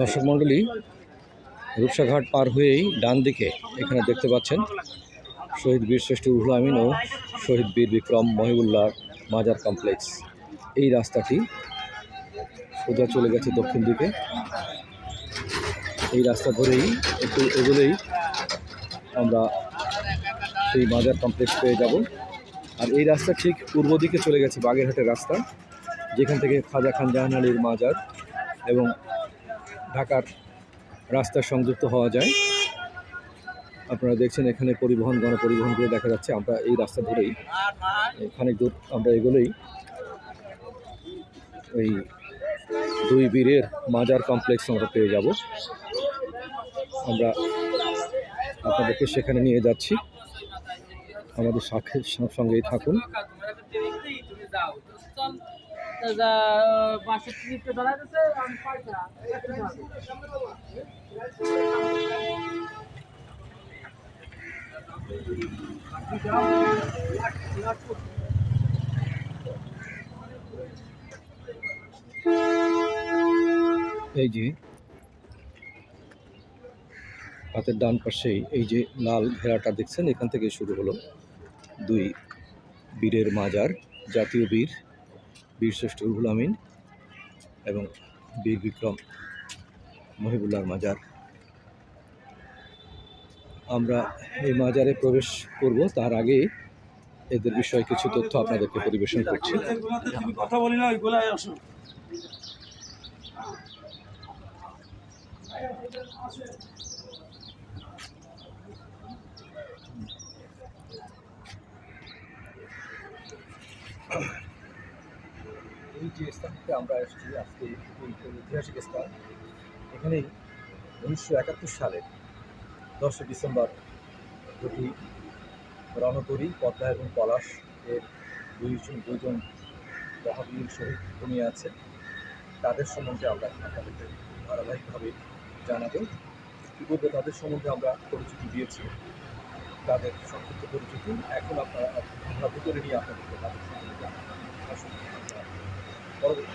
দর্শক মণ্ডলী, রূপসাঘাট পার হয়েই ডান দিকে এখানে দেখতে পাচ্ছেন শহীদ বীরশ্রেষ্ঠ রুহুল আমিন ও শহীদ বীর বিক্রম মহিবুল্লাহ মাজার কমপ্লেক্স। এই রাস্তাটি সোজা চলে গেছে দক্ষিণ দিকে। এই রাস্তা ধরেই, একটু এগোলেই আমরা সেই মাজার কমপ্লেক্স পেয়ে যাব। আর এই রাস্তা ঠিক পূর্ব দিকে চলে গেছে বাগেরহাটের রাস্তা, যেখান থেকে খাজা খান জাহান আলীর মাজার। এবং ঢাকার রাস্তা সংযুক্ত হওয়া যায়। আপনারা দেখছেন এখানে পরিবহন, গণপরিবহন গণপরিবহনগুলো দেখা যাচ্ছে আমরা এই রাস্তা ধরেই খানিক দূর আমরা এগুলোই ওই দুই বীরের মাজার কমপ্লেক্স আমরা পেয়ে যাব। আমরা আপনাদেরকে সেখানে নিয়ে যাচ্ছি। আমাদের সঙ্গেই থাকুন। এই যে, হাতের ডান পাশেই এই যে লাল ঘেরাটা দেখছেন, এখান থেকে শুরু হলো দুই বীরের মাজার। জাতীয় বীর বীরশ্রেষ্ঠ রুহুল আমিন এবং বীর বিক্রম মহিবুল্লাহর মাজার। আমরা এই মাজারে প্রবেশ করব, তার আগে এদের বিষয়ে কিছু তথ্য আপনাদেরকে পরিবেশন করছি। কথা বলি এই যে স্থানটিতে আমরা এসেছি আজকে ঐতিহাসিক স্থান, এখানেই উনিশশো একাত্তর সালের দশই ডিসেম্বর দুটি রণতরী, পদ্মা এবং পলাশ এর দুইজন দুজন মহাবীর শহীদ ভূমি আছে। তাদের সম্বন্ধে আমরা আপনাদেরকে ধারাবাহিকভাবে জানাব। ইতিমধ্যে তাদের সম্বন্ধে আমরা পরিচিতি দিয়েছি। তাদের সংক্ষিপ্ত পরিচিতি এখন আপনারা আমরা ভিতরে নিয়ে আপনাদেরকে তাদের আমরা পরবর্তী